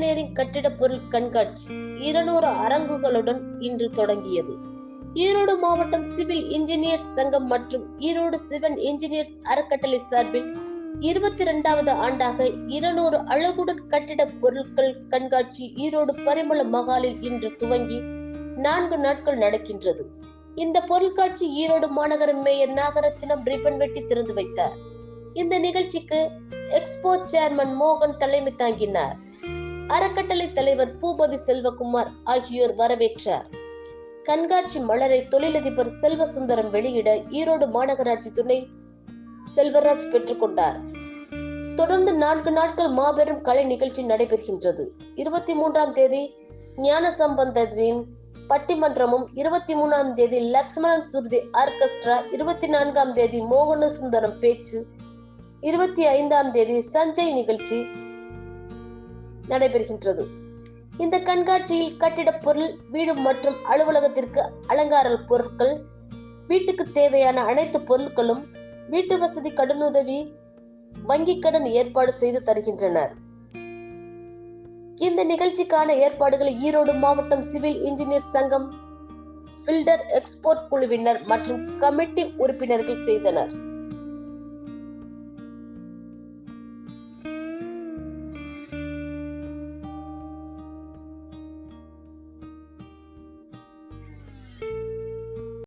Engineering கட்டிட பொருள் கண்காட்சி இருநூறு அரங்குகளுடன் இன்று தொடங்கியது. ஈரோடு மாவட்டம் சிவில் இன்ஜினியர்ஸ் சங்கம் மற்றும் ஈரோடு சிவன் இன்ஜினியர்ஸ் அறக்கட்டளை சார்பில் இருபத்தி இரண்டாவது ஆண்டாக இருநூறு அழகுடன் கட்டிட பொருட்கள் கண்காட்சி ஈரோடு பரிமள மகாலில் இன்று துவங்கி நான்கு நாட்கள் நடக்கின்றது. இந்த பொருட்காட்சி ஈரோடு மாநகர மேயர் நாகரத்தினம் ரிப்பன் வெட்டி திறந்து வைத்தார். இந்த நிகழ்ச்சிக்கு எக்ஸ்போ சேர்மன் மோகன் தலைமை தாங்கினார். அறக்கட்டளை தலைவர் பூபதி செல்வகுமார் ஆகியோர் வரவேற்றார். கண்காட்சி மலரை தொழிலதிபர் செல்வசுந்தரம் வெளியிட ஈரோடு மாநகராட்சி துணை செல்வராஜ் பெற்றுக்கொண்டார் தொடர்ந்து நான்கு நாட்கள் மாபெரும் கலை நிகழ்ச்சி நடைபெறுகின்றது. இருபத்தி மூன்றாம் தேதி ஞான சம்பந்தரின் பட்டிமன்றமும் இருபத்தி மூணாம் தேதி லக்ஷ்மணன் சுருதி ஆர்கெஸ்ட்ரா இருபத்தி நான்காம் தேதி மோகன சுந்தரம் பேச்சு இருபத்தி ஐந்தாம் தேதி சஞ்சய் நிகழ்ச்சி நடைபெறுகின்றது. இந்த கண்காட்சியில் கட்டிடப் பொருள் வீடு மற்றும் அலுவலகத்திற்கு அலங்கார பொருட்கள் வீட்டுக்கு தேவையான அனைத்து பொருட்களும் வீட்டு வசதி கடனுதவி வங்கி கடன் ஏற்பாடு செய்து தருகின்றனர். இந்த நிகழ்ச்சிக்கான ஏற்பாடுகளை ஈரோடு மாவட்டம் சிவில் இன்ஜினியர் சங்கம் பில்டர் எக்ஸ்போர்ட் குழுவினர் மற்றும் கமிட்டி உறுப்பினர்கள் செய்தனர்.